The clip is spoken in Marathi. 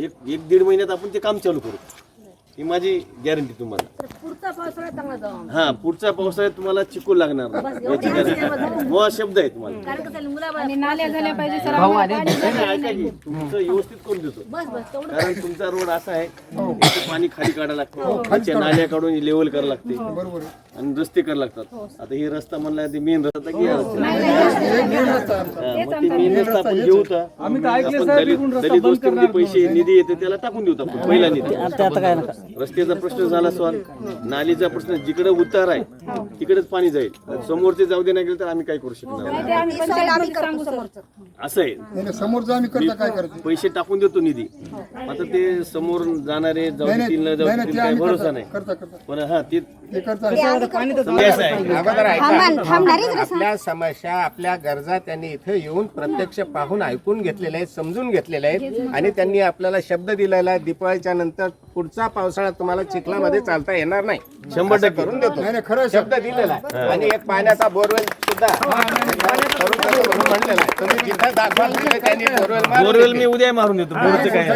एक एक दीड महिन्यात आपण ते काम चालू करू. ही माझी गॅरंटी तुम्हाला. हा पुढच्या पावसाळ्यात तुम्हाला चिकू लागणार नाही. याची गॅरंटी मुळा शब्द आहे तुम्हाला. कारण कसं मुलाबाळ आणि नाल्या झाल्या पाहिजे सर नाही, नाही, ऐका की तुमचं व्यवस्थित करून देतो. बस बस तेवढं कारण तुमचा रोड असा आहे याचं पाणी खाली काढायला लागतं. त्याच्या नाल्या काढून लेवल करायला लागते. बरोबर आणि रस्ते करायला लागतात. आता हे रस्ता म्हणला ते मेन रस्ता की या रस्ता? हा, मग ते मेन रस्ता आपण घेऊ का आपण दलित दलित वस्तीमध्ये पैसे निधी येते त्याला टाकून देऊ आपण. पहिला निधी. रस्त्याचा प्रश्न झाला सॉल्व नालीचा प्रश्न जिकडे उतार आहे तिकडेच पाणी जाईल. समोरचे जाऊ दे नाही गेले तर आम्ही काय करू शकणार नाही. ते आम्ही पंचायत सांगू समोरचं असं आहे. नाही नाही, समोरचं आम्ही करता काय करते पैसे टाकून देतो निधी. आता ते समोर जाणारे जाऊ नाही देतील न नाही जाऊ नाही, देतील ते काय आम्ही भरोसा करता नाही. करता करता. पण हा ते ते करता. समजा असं आहे अगोदर ऐका. आपल्या समस्या आपल्या गरजा त्यांनी इथे येऊन प्रत्यक्ष पाहून ऐकून घेतलेल्या आहेत समजून घेतलेल्या आहेत. आणि त्यांनी आपल्याला शब्द दिलेला आहे. दिपाळीच्या नंतर पुढचा पावसाळा तुम्हाला चिखलामध्ये चालता येणार नाही. शंभर टक्के. करून देतो. नाही नाही खरं आहे, शब्द दिलेला आहे. आणि एक पाण्याचा बोरवेल सुद्धा करून देतो म्हणून म्हणलेला आहे. तुम्ही जिथं दाखवाल तिथे त्यांनी बोरवेल मारून बोरवेल मी उद्या मारून येतो पुढचं काय